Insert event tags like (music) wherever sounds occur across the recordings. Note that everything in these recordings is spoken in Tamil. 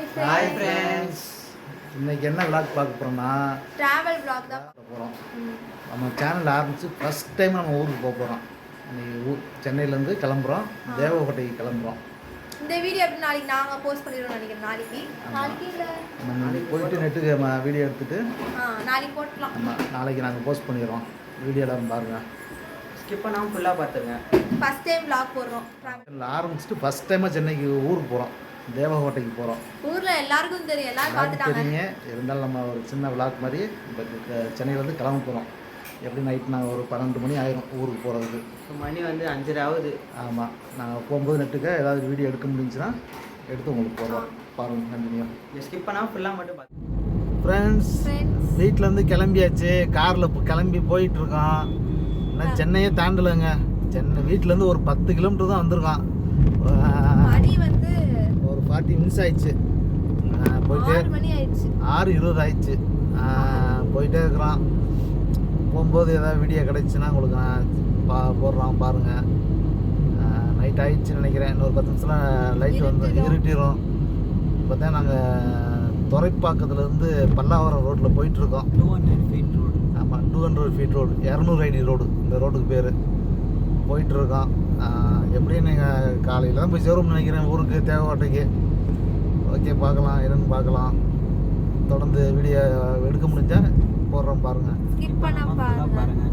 ஹாய் ஃப்ரெண்ட்ஸ் இன்னைக்கு என்ன விளாக் பார்க்க போகிறோம்னா டிராவல் vlog தான். போகிறோம் ம். நம்ம சேனல் ஆரம்பித்து ஃபஸ்ட் டைம் நம்ம ஊருக்கு போக போகிறோம் இன்னைக்கு ஊர் சென்னையிலேருந்து கிளம்புறோம். தேவகோட்டைக்கு கிளம்புறோம். இந்த வீடியோ எப்படி நாளைக்கு நாங்க போஸ்ட் பண்ணிடுவோம் நினைக்கிறேன். நாளைக்கு. நாளைக்கு இல்ல. நம்ம நாளைக்கு போயிட்டு நெட்டுக்கு நம்ம வீடியோ எடுத்துட்டு நாளைக்கு போட்டலாம் நாளைக்கு நாங்கள் போஸ்ட் பண்ணிடுறோம். வீடியோ எல்லாரும் பாருங்கள் ஸ்கிப் பண்ணாமல் ஃபுல்லாக பார்த்துங்க ஃபர்ஸ்ட் டைம் vlog போடுறோம். ஆரம்பிச்சுட்டு ஃபஸ்ட் டைமாக சென்னைக்கு ஊருக்கு போகிறோம் தேவகோட்டைக்கு போகிறோம் ஊர்ல எல்லாருக்கும் தெரியும். எல்லாரும் பார்த்துட்டாங்க. தெரியுங்க இருந்தாலும் நம்ம ஒரு சின்ன விளாக் மாதிரி இப்போ சென்னையிலேருந்து கிளம்ப போகிறோம் எப்படி நைட் நாங்கள் ஒரு பன்னெண்டு மணி ஆயிரும் ஊருக்கு போகிறதுக்கு மணி வந்து அஞ்சரை ஆகுது. ஆமாம் நாங்கள் போகும்போது நெட்டுக்க ஏதாவது வீடியோ எடுக்க முடிஞ்சுன்னா எடுத்து உங்களுக்கு போடுறோம். பாருங்க கண்டினியூ ஸ்கிப் பண்ணாமல் ஃபுல்லாக மட்டும் பார்த்து ஃப்ரெண்ட்ஸ் Friends, வீட்டிலேருந்து கிளம்பியாச்சு. காரில் இப்போ கிளம்பி போயிட்டுருக்கோம் ஆனால் சென்னையே தாண்டலைங்க. சென்னை வீட்டிலேருந்து ஒரு பத்து கிலோமீட்டர் தான் வந்திருக்கோம் ஃபார்ட்டி மினிட்ஸ் ஆயிடுச்சு. போயிட்டே ஆறு இருபது ஆயிடுச்சு. போயிட்டே இருக்கிறோம். போகும்போது ஏதாவது வீடியோ கிடைச்சுன்னா உங்களுக்கு நான் பா போடுறோம் பாருங்கள் நைட் ஆயிடுச்சுன்னு நினைக்கிறேன். இன்னொரு பத்து நிமிஷத்தில் லைட் வந்து இருட்டிடும். இருட்டிடும் இப்போ தான் நாங்கள் துறைப்பாக்கத்துலேருந்து பல்லாவரம் ரோட்டில் போயிட்டுருக்கோம் டூ ஹண்ட்ரட் ஃபீட் ரோடு ஆமாம் டூ ஹண்ட்ரட் ஃபீட் ரோடு இரநூறு ஐடி ரோடு இந்த ரோடுக்கு பேர். போயிட்டுருக்கோம் எப்படியும் நீங்கள் காலையில் தான் போய் சேரும்னு நினைக்கிறேன். ஊருக்கு தேவக்கோட்டைக்கு ஓகே பார்க்கலாம். என்னன்னு பார்க்கலாம். தொடர்ந்து வீடியோ எடுக்க முடிஞ்சால் போடுறோம் பாருங்கள் ஸ்கிப் பண்ண பாருங்க. பாருங்க.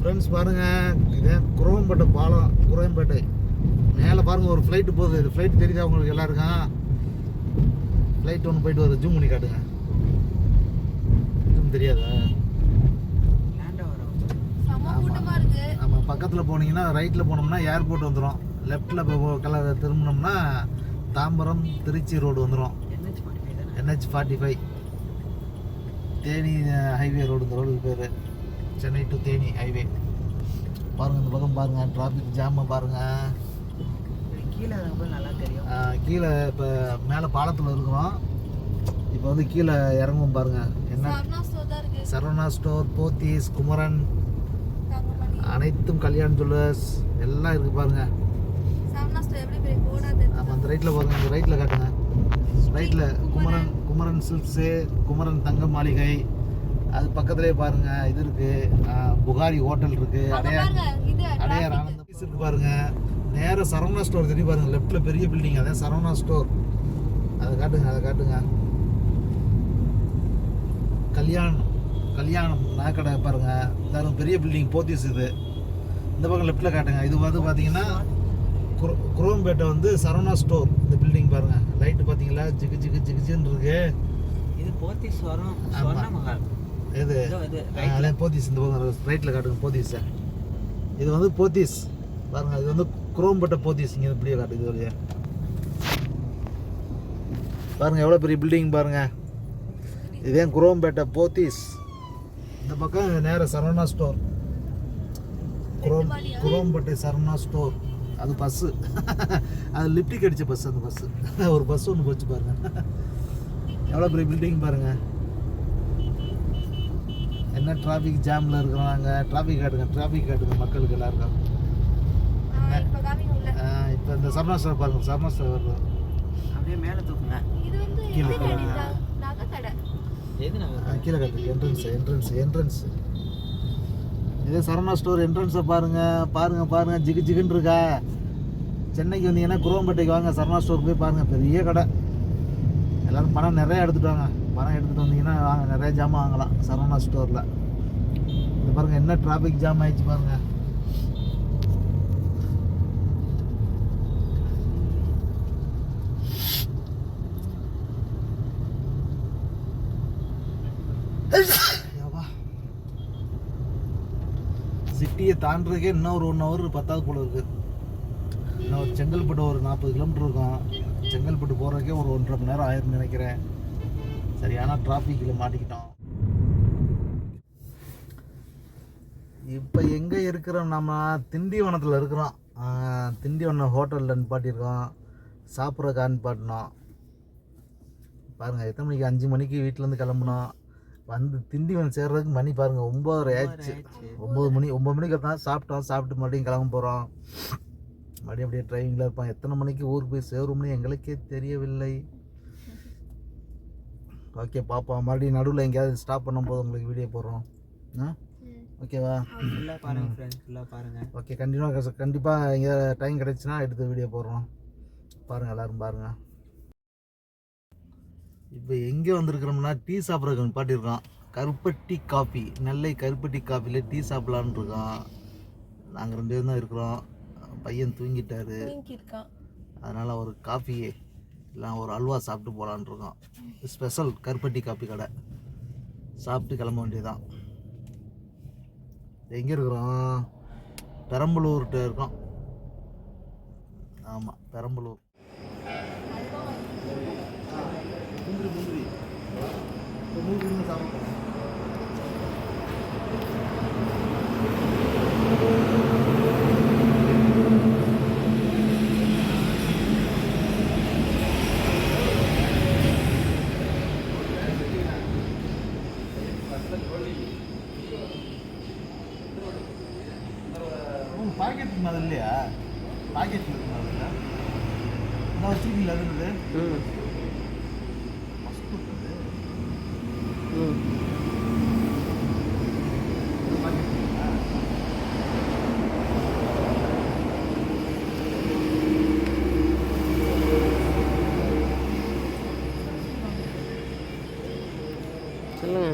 ஃப்ரெண்ட்ஸ் பாருங்கள் இதே குரோம்பேட்டை பாலம் குரோம்பேட்டை. மேலே பாருங்கள் ஒரு ஃப்ளைட்டு போகுது. ஃப்ளைட் தெரியுதா உங்களுக்கு எல்லாருக்கும் ஃப்ளைட் ஒன்று போயிட்டு வருது ஜூம் பண்ணி காட்டுங்க. ஜூம் தெரியாதா லேண்ட் வரும் செம்ம கூட்டமா இருக்கு நம்ம பக்கத்தில் போனீங்கன்னா ரைட்டில் போனோம்னா ஏர்போர்ட் வந்துடும் லெஃப்ட்டில் கலர் திரும்பினோம்னா தாம்பரம் திருச்சி ரோடு வந்துடும் என்ஹெச் ஃபார்ட்டி ஃபைவ் தானே ஹைவே ரோடு இந்த ரோடுக்கு பேர். சென்னை டு தேனி ஹைவே பாருங்கள் இந்த பக்கம் பாருங்கள் டிராஃபிக் ஜாமை பாருங்கள் கீழே நல்லா தெரியும். கீழே இப்போ மேலே பாலத்தில் இருக்கிறோம். இப்போ வந்து கீழே இறங்குவோம் பாருங்கள் என்ன? சரவணா ஸ்டோர் போத்தீஸ் குமரன் அனைத்தும் கல்யாண் ஜுவல்லர்ஸ் எல்லாம் இருக்குது பாருங்கள் ஆமாம் அந்த ரைட்டில் பாருங்க இந்த ரைட்டில் காட்டுங்க. ரைட்டில் குமரன். குமரன் சில்க்ஸு குமரன் தங்க மாளிகை. அது பக்கத்துலேயே பாருங்க இது இருக்கு. ஆ, புகாரி ஹோட்டல் இருக்கு. அங்க அடையார் அடையார். ஆனந்த பீஸ் இருக்கு பாருங்க. நேரா சரவணா ஸ்டோர் தெரியும் பாருங்க லெஃப்ட்ல பெரிய பில்டிங் அதான் சரவணா ஸ்டோர் அதை காட்டுங்க அதை காட்டுங்க. கல்யாணம் கல்யாணம் நகைக்கடை பாருங்க. பாருங்க பெரிய பில்டிங் போத்தீஸ் இது. இந்த பக்கம் லெஃப்ட்ல காட்டுங்க. இது வந்து பார்த்தீங்கன்னா குரோ- குரோம்பேட்டை வந்து சரவணா ஸ்டோர் இந்த பில்டிங் பாருங்க. லைட்டு பார்த்தீங்களா ஜிகு ஜிகு ஜிகு ஜின்னு இருக்கு. இது போத்தீஸ் வரும் இது அதான் போத்தீஸ். இந்த பக்கம் ரைட்டில் காட்டுங்க போத்தீஸ். இது வந்து போத்தீஸ். பாருங்க இது வந்து குரோம்பேட்டை போத்தீஸ். இங்கே இப்படியே காட்டுது இது வழியா. பாருங்க எவ்வளோ பெரிய பில்டிங் பாருங்க. இதே குரோம்பேட்டை போத்தீஸ். இந்த பக்கம் நேர சரவணா ஸ்டோர் குரோம் குரோம்பேட்டை சரவணா ஸ்டோர் அது பஸ்ஸு அது லிப்டிக் அடிச்ச பஸ் அந்த பஸ்ஸு ஒரு பஸ் ஒன்று போச்சு பாருங்க. எவ்வளோ பெரிய பில்டிங் பாருங்க. என்ன டிராஃபிக் ஜாமில் இருக்கிறோம் நாங்கள் டிராஃபிக் காட்டுங்க டிராஃபிக் காட்டுங்க மக்களுக்கு எல்லாருக்கும். இப்ப காமிங்க உள்ள. இப்போ இந்த சரணா ஸ்டோர் பாருங்க சரணா ஸ்டோர் வருது. அப்படியே மேலே தூக்குங்க. இது வந்து கீழே கீழே கட்டு என்ட்ரன்ஸ் என்ட்ரன்ஸ் என்ட்ரன்ஸ் இதே சரணா ஸ்டோர் என்ட்ரன்ஸை பாருங்கள் பாருங்கள் பாருங்கள் ஜிகு ஜிகுன்னு இருக்கா? சென்னைக்கு வந்தீங்கன்னா குரோம்பேட்டைக்கு வாங்க. சரணா ஸ்டோர் போய் பாருங்கள் பெரிய கடை. எல்லாரும் பணம் நிறையா எடுத்துகிட்டு வாங்க. பணம் எடுத்துகிட்டு வந்தீங்கன்னா வாங்க. நிறையா ஜாமான் வாங்கலாம் சரணா ஸ்டோரில் இது பாருங்கள் என்ன டிராஃபிக் ஜாம் ஆயிடுச்சு பாருங்கள் சிட்டியை தாண்டுறதுக்கே இன்னும் ஒரு ஒன் ஹவர் பத்தாவது போல இருக்கு. இன்னும் ஒரு செங்கல்பட்டு ஒரு நாற்பது கிலோமீட்டர் இருக்கும். செங்கல்பட்டு போகிறதுக்கே ஒரு ஒன்றரை மணி நேரம் ஆயிரும்னு நினைக்கிறேன். சரியான டிராஃபிக்கில் மாட்டிக்கிட்டோம். இப்போ எங்கே இருக்கிறோம்? நம்ம திண்டிவனத்தில் இருக்கிறோம். திண்டிவனம் ஹோட்டலில் நிப்பாட்டியிருக்கோம். சாப்பிட்றதுக்கு நிப்பாட்டினோம். பாருங்கள் எத்தனை மணிக்கு? அஞ்சு மணிக்கு வீட்டிலேருந்து கிளம்புனோம். வந்து திண்டிவனம் சேர்றதுக்கு மணி பாருங்கள் ஒம்பதரை ஆயிடுச்சு. ஒம்பது மணி ஒம்பது மணிக்கு தான் சாப்பிட்டோம் சாப்பிட்டு மறுபடியும் கிளம்ப போகிறோம் மறுபடியும் அப்படியே டிரைவிங்கில் இருப்பான் எத்தனை மணிக்கு ஊருக்கு போய் சேரும்னு எங்களுக்கே தெரியவில்லை. ஓகே பார்ப்போம் மறுபடியும் நடுவில் எங்கேயாவது ஸ்டாப் பண்ணும்போது உங்களுக்கு வீடியோ போடுறோம். ஆ? ஓகேவா பாருங்க பாருங்க. ஓகே கண்டிப்பாக கண்டிப்பாக எங்கே டைம் கிடைச்சுன்னா எடுத்து வீடியோ போடுறோம். பாருங்கள் எல்லோரும் பாருங்கள் இப்போ எங்கே வந்திருக்கிறோம்னா டீ சாப்பிட்றதுக்கு நிப்பாட்டியிருக்கோம் கருப்பட்டி காஃபி நெல்லை கருப்பட்டி காஃபியில் டீ சாப்பிட்லான்னு இருக்கோம் நாங்கள் ரெண்டு பேரும் தான் இருக்கிறோம். பையன் தூங்கிட்டாரு. அதனால் ஒரு காஃபி இல்லை ஒரு அல்வா சாப்பிட்டு போகலான்னு இருக்கோம். ஸ்பெஷல் கருப்பட்டி காஃபி கடை. சாப்பிட்டு கிளம்ப வேண்டியதுதான். எங்கே இருக்கிறோம்? பெரம்பலூர்கிட்ட இருக்கோம். ஆமாம் பெரம்பலூர் முந்திரி முந்திரி இப்போ நூறு கிலோ சாப்பிட்டோம் உங்க பாக்கெட் மாதிரி இல்லையா பாக்கெட் இருக்குமா அதில் நான் வச்சுருக்கீங்களா அது ம் மஸ்ட் இருக்குது ம் சொல்லுங்க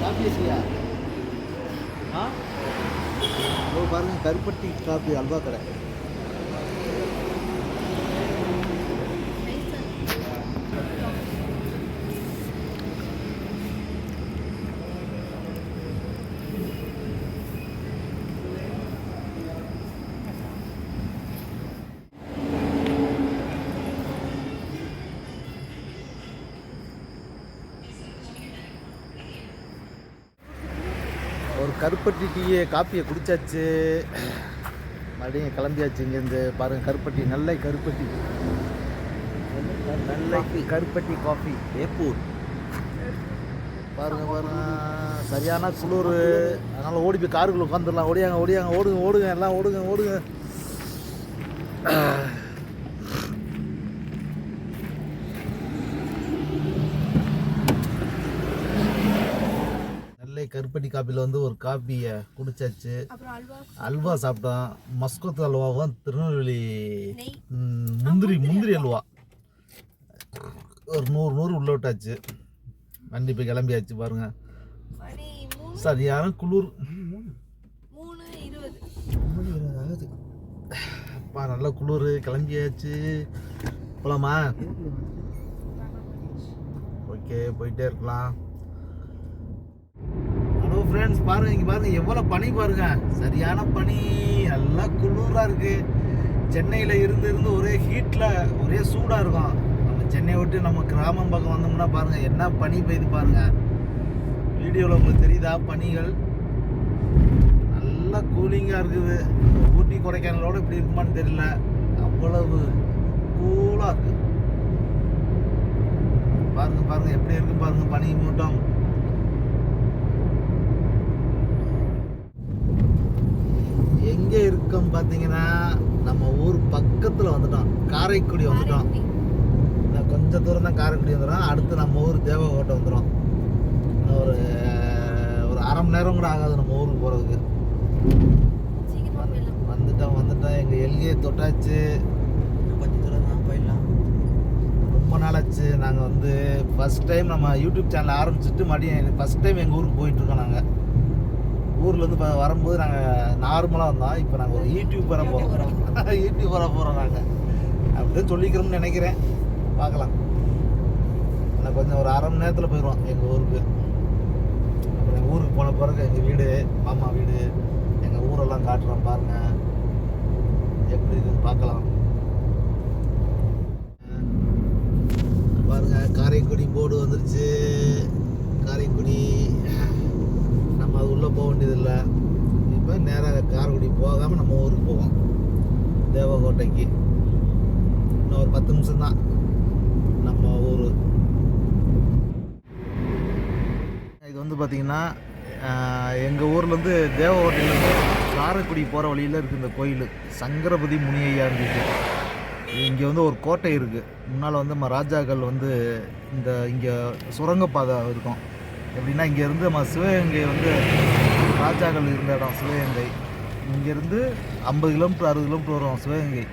காஃபி இல்லையா ஆ ஓ பாருங்க கருப்பட்டி காப்பி அல்வா கடை ஒரு கருப்பட்டி டீயை காப்பியை குடித்தாச்சு மறுபடியும் கிளம்பியாச்சு இங்கேருந்து. பாருங்க கருப்பட்டி நல்ல கருப்பட்டி. நல்ல கருப்பட்டி காஃபி ஏப்பூர் பாருங்க பாருங்க. சரியான குளிர். அதனால் ஓடி போய் காருக்குள்ளே உட்காந்துடலாம். ஓடியாங்க ஓடியாங்க ஓடுங்க ஓடுங்க எல்லாம் ஓடுங்க ஓடுங்க நெல்லை கருப்பட்டி காப்பியில் வந்து ஒரு காப்பியை குடிச்சாச்சு. அப்புறம் அல்வா அல்வா சாப்பிட்டோம். மஸ்கோத் அல்வாவும் திருநெல்வேலி முந்திரி முந்திரி அல்வா. ஒரு நூறு நூறு உள்ள விட்டாச்சு. வண்டி போய் கிளம்பியாச்சு பாருங்க. மணி மூணு சரியான குளிர் அப்பா நல்ல குளிர். கிளம்பியாச்சு. போலாமா? ஓகே போயிட்டே இருக்கலாம். ஃப்ரெண்ட்ஸ் பாருங்க இங்கே பாருங்க எவ்வளோ பனி பாருங்க. சரியான பனி நல்லா குளூராக இருக்கு. சென்னையில் இருந்து இருந்து ஒரே ஹீட்டில் ஒரே சூடாக இருக்கும். நம்ம சென்னையை விட்டு நம்ம கிராமம் பக்கம் வந்தோம்னா பாருங்கள் என்ன பனி பெய்யுது பாருங்கள் வீடியோவில் உங்களுக்கு தெரியுதா பனிகள்? நல்லா கூலிங்காக இருக்குது. ஊட்டி கொடைக்கானலோட இப்படி இருக்குமான்னு தெரியல. அவ்வளவு கூலாக இருக்குது பாருங்கள் பாருங்கள் எப்படி இருக்குது பாருங்கள் பனி மூட்டம். எங்க இருக்கோம் பார்த்தீங்கன்னா நம்ம ஊர் பக்கத்தில் வந்துட்டோம் காரைக்குடி வந்துட்டோம் இன்னும் கொஞ்சம் தூரம் தான் காரைக்குடி வந்துடும் அடுத்து நம்ம ஊர் தேவகோட்டை வந்துடும். இன்னும் ஒரு ஒரு அரை மணி நேரம் கூட ஆகாது நம்ம ஊருக்கு போகிறதுக்கு வந்துட்டோம் வந்துட்டோம். எங்கள் எல்கையை தொட்டாச்சு. கொஞ்சம் தூரம் தான் போயிடலாம். ரொம்ப நாளாச்சு. நாங்கள் வந்து ஃபஸ்ட் டைம் நம்ம யூடியூப் சேனல் ஆரம்பிச்சுட்டு மறுபடியும் ஃபஸ்ட் டைம் எங்கள் ஊருக்கு போயிட்டுருக்கோம் நாங்கள் ஊர்லேருந்து இப்போ வரும்போது நாங்கள் நார்மலாக வந்தோம். இப்போ நாங்கள் ஒரு யூடியூப் வர போகிறோம் (laughs) யூடியூப் வர போகிறோம் நாங்கள் அப்படிதான் சொல்லிக்கிறோம்னு நினைக்கிறேன். பார்க்கலாம். ஆனால் கொஞ்சம் ஒரு அரை மணி நேரத்தில் போயிடுவோம் எங்கள் ஊருக்கு. அப்புறம் எங்கள் ஊருக்கு போன பிறகு எங்கள் வீடு மாமா வீடு எங்கள் ஊரெல்லாம் காட்டுறோம் பாருங்கள் எப்படி இருக்குன்னு பார்க்கலாம். பாருங்கள் காரைக்குடி போர்டு வந்துருச்சு. காரைக்குடி. போக வேண்டியதில்லை. இப்போ நேராக காரைக்குடி போகாமல் நம்ம ஊருக்கு போவோம். தேவகோட்டைக்கு. இன்னும் ஒரு பத்து நிமிஷம் தான் நம்ம ஊர். இது வந்து பார்த்திங்கன்னா எங்கள் ஊர்லேருந்து தேவகோட்டையிலேருந்து காரைக்குடி போகிற வழியில் இருக்குது இந்த கோயில். சங்கரபதி முனியையா இருந்துச்சு இங்கே வந்து ஒரு கோட்டை இருக்குது முன்னால் வந்து நம்ம ராஜாக்கள் வந்து இந்த இங்கே சுரங்கப்பாதை இருக்கும். எப்படின்னா இங்கேருந்து நம்ம சிவகங்கை வந்து ராஜாக்கள் இருந்த இடம் சிவகங்கை. இங்கேருந்து ஐம்பது கிலோமீட்டர் அறுபது கிலோமீட்டர் வரும் சிவகங்கை.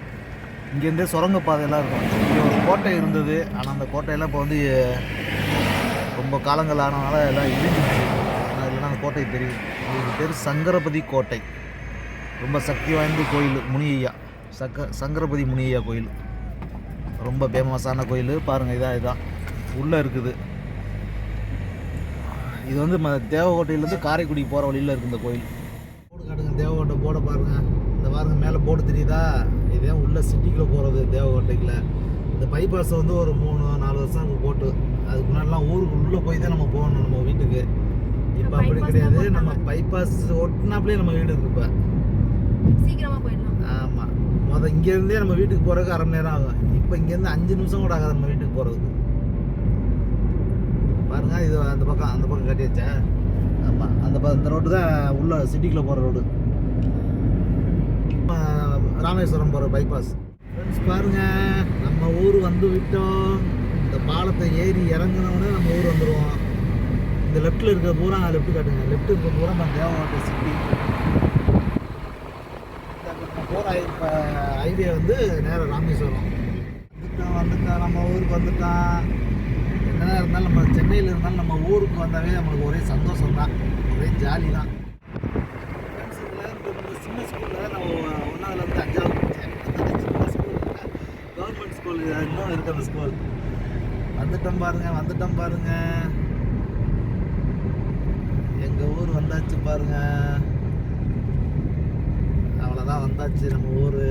இங்கேருந்தே சுரங்கப்பாதையெல்லாம் இருக்கும். இங்கே ஒரு கோட்டை இருந்தது. ஆனால் அந்த கோட்டையெல்லாம் இப்போ வந்து ரொம்ப காலங்கள் ஆனதுனால எல்லாம் இடிஞ்சிச்சு ஆனால் இல்லைன்னா அந்த கோட்டை தெரியும். இதுக்கு பேர் சங்கரபதி கோட்டை. ரொம்ப சக்தி வாய்ந்த கோயில் முனியையா சக்க சங்கரபதி முனியையா கோயில். ரொம்ப ஃபேமஸான கோயில். பாருங்கள் இதான் இதுதான் உள்ளே இருக்குது. இது வந்து ம தேவகோட்டையிலேருந்து காரைக்குடி போகிற வழியில் இருக்குது இந்த கோயில். போர்டு காட்டுங்க தேவகோட்டை போர்டை பாருங்கள் இந்த பாருங்க மேலே போர்டு தெரியுதா? இதே உள்ள சிட்டிக்குள்ளே போகிறது தேவகோட்டைக்குள்ள. இந்த பைபாஸ் வந்து ஒரு மூணு நாலு வருஷம் அங்கே போட்டு. அதுக்கு முன்னாடிலாம் ஊருக்கு உள்ளே போய் தான் நம்ம போகணும் நம்ம வீட்டுக்கு. இப்போ அப்படி கிடையாது. நம்ம பைபாஸ் ஒட்டினாப்லேயே நம்ம வீடு இருக்கு இப்போ. சீக்கிரமா போயிடலாம். ஆமாம் மொதல் இங்கேருந்தே நம்ம வீட்டுக்கு போகிறதுக்கு அரை மணி நேரம் ஆகும். இப்போ இங்கேருந்து அஞ்சு நிமிஷம் கூட ஆகாது நம்ம வீட்டுக்கு போகிறதுக்கு பாருங்க இது அந்த பக்கம் அந்த பக்கம் கட்டியாச்சா ஆமாம் அந்த பக்கம் இந்த ரோடு தான் உள்ள சிட்டிக்குள்ளே போகிற ரோடு ராமேஸ்வரம் போகிற பைபாஸ் ஃப்ரெண்ட்ஸ் பாருங்க நம்ம ஊர் வந்து விட்டோம். இந்த பாலத்தை ஏறி இறங்குனோடனே நம்ம ஊர் வந்துடுவோம் இந்த லெஃப்ட்டில் இருக்கிற பூரா லெஃப்ட் காட்டுங்க. லெஃப்ட் இருக்கிற பூரா நம்ம தேவகோட்டை சிட்டி போகிற ஹைவே வந்து நேராக ராமேஸ்வரம். வந்துட்டான் வந்துட்டான் நம்ம ஊருக்கு வந்துட்டான் என்ன இருந்தாலும் நம்ம சென்னையில் இருந்தாலும் நம்ம ஊருக்கு வந்தாவே நம்மளுக்கு ஒரே சந்தோஷம் தான் ஒரே ஜாலி தான் சின்ன ஸ்கூலில் நான் ஒன்றாவதுலேருந்து ஒண்ணாவதுலேருந்து அஞ்சாவது படித்தேன் சின்ன ஸ்கூலில் கவர்மெண்ட் ஸ்கூல் இன்னும் இருக்கு அந்த ஸ்கூல் வந்துட்டோம் பாருங்க வந்துட்டோம் பாருங்க. எங்கள் ஊர் வந்தாச்சு பாருங்க. அவ்வளோதான் வந்தாச்சு நம்ம ஊர்.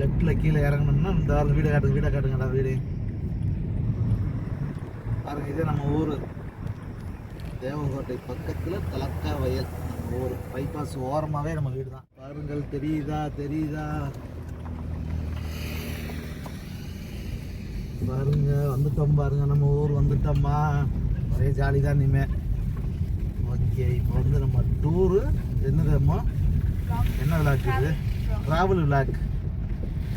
லெஃப்டில் கீழே இறங்கணும்னா இந்த வாரம் வீடு காட்டுங்க வீடை காட்டுங்கடா வீடு. பாருங்க இது நம்ம ஊர். தேவகோட்டை பக்கத்தில் தலக்கா வயல். நம்ம ஊர். பைபாஸ் ஓரமாகவே நம்ம வீடு தான் பாருங்கள் தெரியுதா தெரியுதா? பாருங்க வந்துட்டோம் பாருங்க நம்ம ஊர் வந்துட்டோம்மா ஒரே ஜாலி தான் இனிமே. ஓகே இப்போ வந்து நம்ம டூரு என்னதம்மா என்ன விளாக் இது? ட்ராவல் விளாக்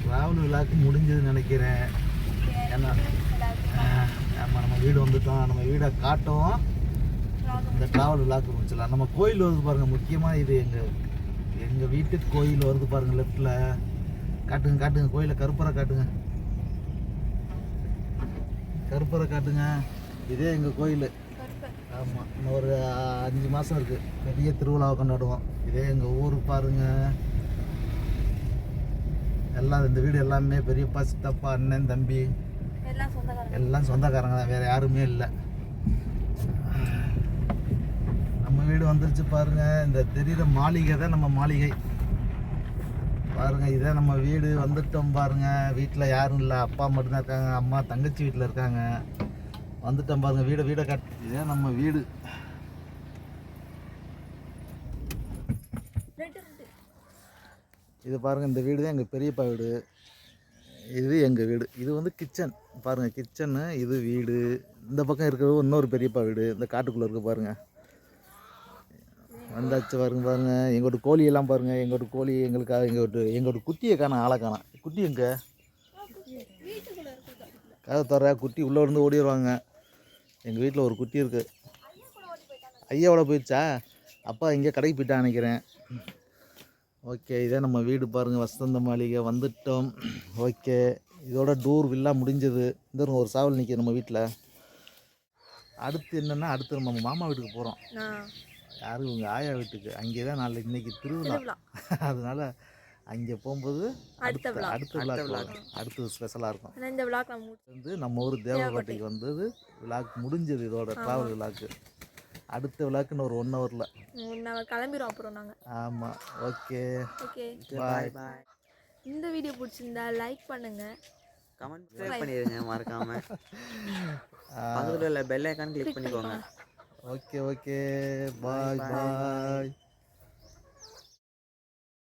ட்ராவல் விளாக் முடிஞ்சதுன்னு நினைக்கிறேன். ஏன்னா ஆமாம் நம்ம வீடு வந்துட்டோம். நம்ம வீடை காட்டும். இந்த ட்ராவல் விழாக்கு முடிச்சிடலாம். நம்ம கோயில் வருது பாருங்கள் முக்கியமாக இது எங்கள் எங்கள் வீட்டு கோயில் வருது பாருங்கள் லெஃப்டில் காட்டுங்க காட்டுங்க. கோயிலை கருப்பரை காட்டுங்க. கருப்பரை காட்டுங்க. இதே எங்கள் கோயில். ஆமாம் இன்னும் ஒரு அஞ்சு மாதம் இருக்குது பெரிய திருவிழாவை கொண்டாடுவோம். இதே எங்கள் ஊர் பாருங்கள் எல்லாம் இந்த வீடு எல்லாமே பெரியப்பா சித்தப்பா அண்ணன் தம்பி. எல்லாம் சொந்தக்காரங்க. எல்லாம் சொந்தக்காரங்க தான் வேறு யாருமே இல்லை. நம்ம வீடு வந்துருச்சு பாருங்க இந்த தெரியுற மாளிகை தான் நம்ம மாளிகை. பாருங்க இதே நம்ம வீடு வந்துட்டோம் பாருங்க. வீட்டில் யாரும் இல்லை அப்பா மட்டும்தான் இருக்காங்க அம்மா தங்கச்சி வீட்டில் இருக்காங்க. வந்துட்டோம் பாருங்க வீடை வீடை கட் இதே நம்ம வீடு. இது பாருங்க இந்த வீடு தான் எங்கள் பெரியப்பா வீடு. இது எங்கள் வீடு. இது வந்து கிச்சன் பாருங்கள் கிச்சனு இது வீடு. இந்த பக்கம் இருக்கிறது இன்னொரு பெரியப்பா வீடு. இந்த காட்டுக்குள்ளே இருக்க பாருங்கள் வந்தாச்சு பாருங்க பாருங்க. எங்களோட கோழியெல்லாம் பாருங்க. எங்களோட கோழி எங்களுக்காக எங்கள்கிட்ட எங்களோட குட்டியை காணும் ஆளை காணும். குட்டி எங்க? கதை தர குட்டி உள்ளே இருந்து ஓடிடுவாங்க எங்கள் வீட்டில் ஒரு குட்டி இருக்குது ஐயாவோட போயிடுச்சா? அப்பா இங்கே கடைக்கு போயிட்டா நினைக்கிறேன். ஓகே இதே நம்ம வீடு பாருங்கள் வசந்த மாளிகை வந்துட்டோம். ஓகே இதோட டூர் வில்லா முடிஞ்சது. இந்த ஒரு சாவல் நிற்கிது நம்ம வீட்டில் அடுத்து என்னென்னா அடுத்து நம்ம மாமா வீட்டுக்கு போகிறோம் நான் யாரும் உங்கள் ஆயா வீட்டுக்கு. அங்கே தான் நாளைக்கு இன்னைக்கு திருவிழா. அதனால அங்கே போகும்போது அடுத்த. அடுத்த விழாக் அடுத்தது ஸ்பெஷலாக இருக்கும். இந்த முடிச்சு வந்து நம்ம ஊர் தேவகோட்டைக்கு வந்தது விழாக்கு முடிஞ்சது இதோட ட்ராவல் விழாக்கு அடுத்த விழாக்குன்னு ஒரு ஒன் ஹவரில் நாங்கள் கிளம்பிடுவோம் அப்புறம் நாங்கள் ஆமாம் ஓகே ஓகே பாய் பாய் இந்த வீடியோ பிடிச்சிருந்தா லைக் பண்ணுங்க. கமெண்ட் பண்ணிடுங்க மறக்காம. (laughs) பக்கத்துல உள்ள பெல் ஐக்கான் கிளிக் பண்ணிக்கோங்க. Okay okay bye bye